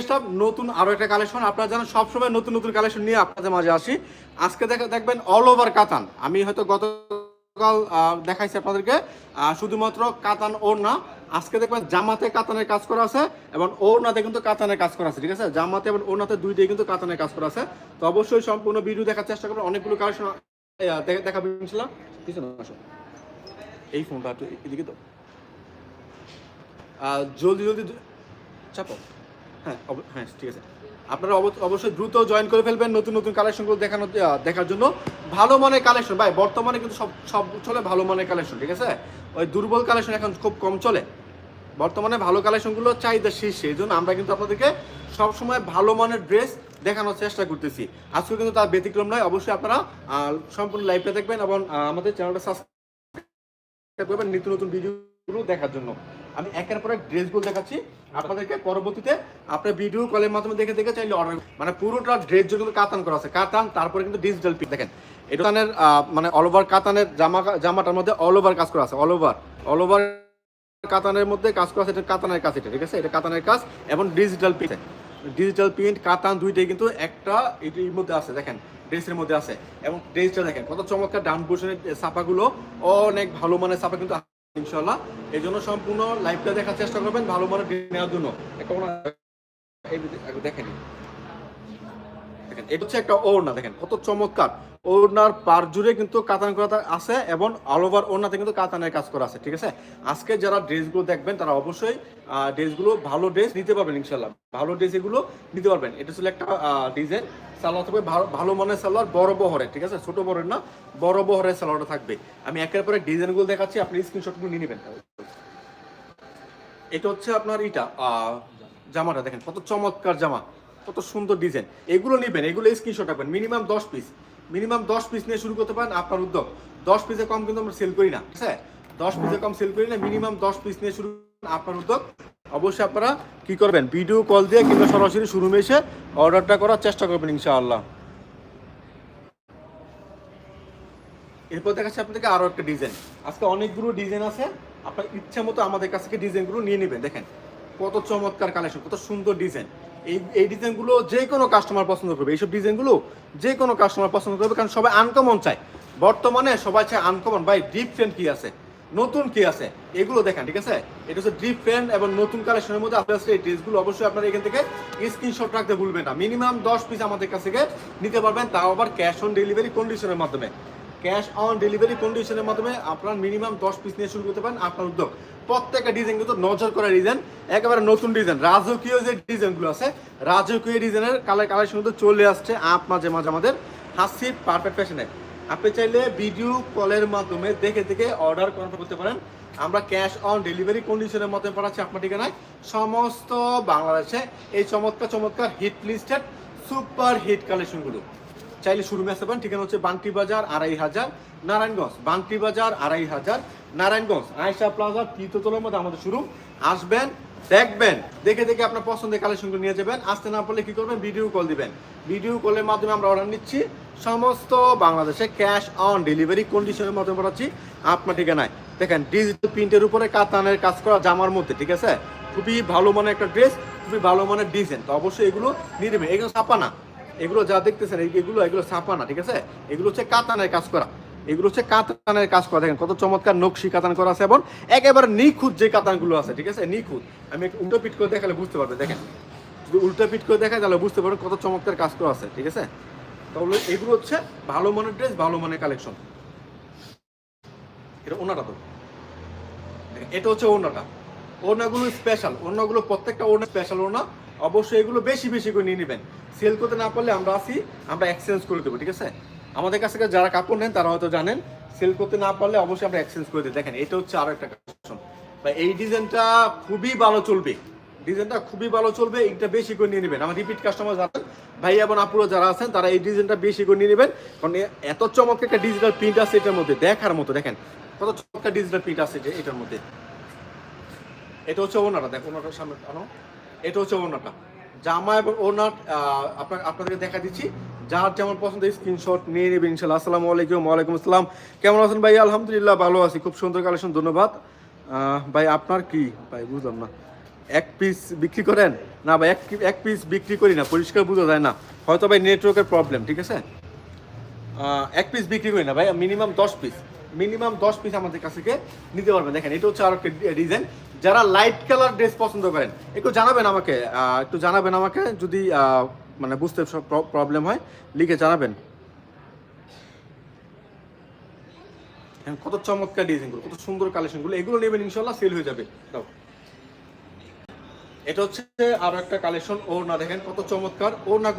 আসলাম নতুন আরও একটা কালেকশন আপনারা জানেন, সবসময় নতুন নতুন কালেকশন নিয়ে আপনাদের মাঝে আসি। আজকে দেখা দেখবেন অল ওভার কাতান আমি হয়তো গতকাল দেখাইছি আপনাদেরকে। শুধুমাত্র কাতান ওর না আজকে দেখবেন জামাতে কাতানের কাজ করা আছে এবং ওর ওড়নাতে কিন্তু কাতানের কাজ করা আছে, ঠিক আছে? জামাতে এবং ওড়নাতে দুইটাই কিন্তু কাতানের কাজ করা আছে। তো অবশ্যই সম্পূর্ণ ভিডিও দেখার চেষ্টা করবেন। অনেকগুলো কালেকশন দেখা আসো। এই ফোনটা এদিকে তো জলদি জলদি চাপো। হ্যাঁ হ্যাঁ ঠিক আছে। আপনারা অব- অবশ্যই দ্রুত জয়েন করে ফেলবেন নতুন নতুন কালেকশনগুলো দেখানো দেখার জন্য। ভালো মানের কালেকশন ভাই, বর্তমানে কিন্তু সব সব চলে ভালো মানের কালেকশন ঠিক আছে? ওই দুর্বল কালেকশন এখন খুব কম চলে। বর্তমানে ভালো কালেকশনগুলো চাহিদা শীর্ষে এই জন্য আমরা কিন্তু আপনাদেরকে সবসময় ভালো মানের ড্রেস দেখানোর চেষ্টা করতেছি। আজকে কিন্তু তার ব্যতিক্রম নয়, অবশ্যই আপনারা সম্পূর্ণ লাইভটা দেখবেন এবং আমাদের চ্যানেলটা সাবস্ক্রাইব করবেন, নিত্য নতুন ভিডিওগুলো দেখার জন্য। আমি একের পর এক ড্রেসগুলো দেখাচ্ছি। আপনাদেরকে পরবর্তীতে আপনার ভিডিও কলের মাধ্যমে দেখে দেখে চাইলে অর্ডার মানে পুরোটা ড্রেস কিন্তু কাতান করা আছে। কাতান, তারপরে কিন্তু ডিজিটাল পিক দেখেন, এটা মানে অল ওভার কাতানের জামা, জামাটার মধ্যে অল ওভার কাজ করা আছে। অল ওভার অল ওভার কাতানের মধ্যে কাজ করা আছে। এটা কাতানের কাজ এটা, ঠিক আছে? এটা কাতানের কাজ এবং ডিজিটাল প্রিন্ট ডিজিটাল প্রিন্ট কাতান দুইটাই কিন্তু একটা এটির মধ্যে আছে। দেখেন ড্রেসের মধ্যে আছে। এবং ড্রেসটা দেখেন, কত চমৎকার ডাউন পোর্শনের ছাপাগুলো অনেক ভালো মানের ছাপা কিন্তু ইনশাল্লাহ এই জন্য সম্পূর্ণ লাইভটা দেখার চেষ্টা করবেন ভালো মানে নেওয়ার জন্য। দেখেন। দেখেন এটা হচ্ছে একটা ওড়না দেখেন কত চমৎকার। ওড়নার পার জুড়ে কিন্তু কাতান করা আছে এবং অল ওভার ওড়নাতে কিন্তু কাতানের কাজ করা আছে ঠিক আছে? আজকে যারা ড্রেসগুলো দেখবেন তারা অবশ্যই ড্রেসগুলো ভালো ড্রেস নিতে পারবেন ইনশাল্লাহ ভালো ড্রেস এগুলো নিতে পারবেন। এটা ছিল একটা ডিজাইন সালোয়ার থাকবে ভালো মানের সালোয়ার বড় বহরের ঠিক আছে? ছোট বহরের না বড় বহরের সালোয়ারটা থাকবে। আমি একের পরে ডিজাইনগুলো দেখাচ্ছি আপনি স্ক্রিনশটগুলো নিয়ে নেবেন। এটা হচ্ছে আপনার আহ, জামাটা দেখেন কত চমৎকার জামা। কত সুন্দর ডিজাইন এগুলো নেবেন, এগুলো স্ক্রিনশট রাখবেন। মিনিমাম দশ পিস মিনিমাম দশ পিস নিয়ে শুরু করতে পারেন আপনার উদ্যোগ। দশ পিসে কম কিন্তু আমরা সেল করি না, ঠিক আছে? দশ পিসে কম সেল করি না মিনিমাম দশ পিস নিয়ে শুরু আপনার উদ্যোগ। অবশ্যই আপনারা কি করবেন? ভিডিও কল দিয়ে কিংবা সরাসরি শোরুমে এসে অর্ডারটা করার চেষ্টা করবেন, ইনশাআল্লাহ। এরপর দেখাচ্ছি আপনাদেরকে আরও একটা ডিজাইন আজকে অনেকগুলো ডিজাইন আছে। আপনার ইচ্ছা মতো আমাদের কাছ থেকে ডিজাইনগুলো নিয়ে নেবেন। দেখেন, কত চমৎকার কালেকশন কত সুন্দর ডিজাইন এই এই ডিজাইনগুলো যে কোনো কাস্টমার পছন্দ করবে, এইসব ডিজাইনগুলো যে কোনো কাস্টমার পছন্দ করবে, কারণ সবাই আনকমন চায়। বর্তমানে সবাই চায় আনকমন ভাই ডিপ ডিফারেন্ট কি আছে? নতুন কি আছে? এগুলো দেখেন, ঠিক আছে? এটা হচ্ছে ডিপ ডিফারেন্ট এবং নতুন কালেকশনের মধ্যে আপনার এই ড্রেসগুলো অবশ্যই আপনারা এখান থেকে স্ক্রিনশট রাখতে ভুলবেন না। মিনিমাম দশ পিস আমাদের কাছ থেকে নিতে পারবেন, তাও আবার ক্যাশ অন ডেলিভারি কন্ডিশনের মাধ্যমে। ক্যাশ অন ডেলিভারি কন্ডিশনের মাধ্যমে আপনার মিনিমাম দশ পিস নিয়ে শুরু করতে পারেন আপনার উদ্যোগ। প্রত্যেকটা ডিজাইন কিন্তু নজর করা ডিজাইন একেবারে নতুন ডিজাইন রাজকীয় যে ডিজাইনগুলো আছে, রাজকীয় ডিজাইনের কালার কালেকশন কিন্তু চলে আসছে আপ মাঝে মাঝে আমাদের হাসি পারফেক্ট ফ্যাশনে আপনি চাইলে ভিডিও কলের মাধ্যমে দেখে দেখে অর্ডার কনফার্ম করতে পারেন। আমরা ক্যাশ অন ডেলিভারি কন্ডিশনের মধ্যে পাঠাচ্ছি আপনার ঠিকানায়। সমস্ত বাংলাদেশে এই চমৎকার চমৎকার হিট লিস্টেড সুপার হিট কালেকশনগুলো চাইলে শুরু আসতে পারেন। ঠিকানা হচ্ছে বান্টি বাজার, আড়াই হাজার, নারায়ণগঞ্জ। বান্টি বাজার, আড়াই হাজার, নারায়ণগঞ্জ। আয়সা প্লাজা তৃতীয়তলার মধ্যে আমাদের শুরু আসবেন, দেখবেন, দেখে দেখে আপনার পছন্দের কালেকশনগুলো নিয়ে যাবেন। আসতে না পারলে কি করবেন? ভিডিও কল দিবেন। ভিডিও কলের মাধ্যমে আমরা অর্ডার নিচ্ছি। সমস্ত বাংলাদেশে ক্যাশ অন ডেলিভারি কন্ডিশনের মাধ্যমে পাঠাচ্ছি আপনার ঠিকানায়। দেখেন ডিজিটাল প্রিন্টের উপরে কাতানের কাজ করা জামার মধ্যে, ঠিক আছে? খুবই ভালো মানের একটা ড্রেস খুবই ভালো মানের ডিজাইন তো অবশ্যই এগুলো নিয়ে নেবেন। এগুলো ছাপা না এগুলো যা দেখতেছেন এগুলো এগুলো ছাপা না, ঠিক আছে? এগুলো হচ্ছে কাতানের কাজ করা। এগুলো হচ্ছে কাতানের কাজ করা। দেখেন কত চমৎকার নকশি কাতান করা আছে এবং একেবারে নিখুঁত যে কাতানগুলো আছে, ঠিক আছে? নিখুঁত। আমি উল্টো পিট করে দেখালে বুঝতে পারবে, দেখেন। উল্টো পিট করে দেখায়, তাহলে বুঝতে পারবেন কত চমৎকার কাজ করা আছে, ঠিক আছে? তাহলে এগুলো হচ্ছে ভালো মানের ড্রেস, ভালো মানের কালেকশন। এটা ওনাটা তো। এটা হচ্ছে ওড়নাটা। ওড়নাগুলো স্পেশাল ওড়নাগুলো প্রত্যেকটা ওড়না স্পেশাল ওনা অবশ্যই এগুলো বেশি বেশি করে নিয়ে নেবেন। সেল করতে না পারলে আমরা আসি, আমরা এক্সচেঞ্জ করে দেবো, ঠিক আছে? আমাদের কাছ থেকে যারা কাপড় নেন, তারা হয়তো জানেন সেল করতে না পারলে অবশ্যই আমরা এক্সচেঞ্জ করে দিই। দেখেন, এটা হচ্ছে আরও একটা কালেকশন বা এই ডিজাইনটা খুবই ভালো চলবে। ডিজাইনটা খুবই ভালো চলবে, এটা বেশি করে নিয়ে নেবেন। আমার রিপিট কাস্টমার যারা ভাই এবং আপুরো যারা আছেন, তারা এই ডিজাইনটা বেশি করে নিয়ে নেবেন। কারণ এত চমৎকার একটা ডিজিটাল প্রিন্ট আছে এটার মধ্যে, দেখার মতো, দেখেন। কত চমৎকার ডিজিটাল প্রিন্ট আছে এটার মধ্যে। এটা হচ্ছে ওনাটা, দেখো, ওনাটার সামনে এটা হচ্ছে ওনাটা। জামা এবং ওনার আপনার, আপনাদেরকে দেখা দিচ্ছি। যার যেমন পছন্দ স্ক্রিনশট নিয়ে নেবেন ইনশাল্লাহ। আসসালামু আলাইকুম, ওয়ালাইকুম আসসালাম। কেমন আছেন ভাই? আলহামদুলিল্লাহ, ভালো আছি। খুব সুন্দর কালেকশন, ধন্যবাদ। ভাই, আপনার কি? ভাই, বুঝলাম না। এক পিস বিক্রি করেন? না ভাই, এক এক পিস বিক্রি করি না। পরিষ্কার বোঝা যায় না। হয়তো ভাই নেটওয়ার্কের প্রবলেম ঠিক আছে? এক পিস বিক্রি করি না ভাই। মিনিমাম দশ পিস মিনিমাম দশ পিস আমাদের কাছ থেকে নিতে পারবেন। দেখেন, এটা হচ্ছে আর একটা ডিজাইন যারা লাইট কালার ড্রেস পছন্দ করেন একটু জানাবেন আমাকে একটু জানাবেন আমাকে যদি মানে বুঝতে প্রবলেম হয় লিখে জানাবেন। হ্যাঁ, কত চমৎকার ডিজাইনগুলো কত সুন্দর কালেকশনগুলো এগুলো নেবেন ইনশাল্লাহ সেল হয়ে যাবে। এটা হচ্ছে আরও একটা কালেকশন ওর না দেখেন কত চমৎকার না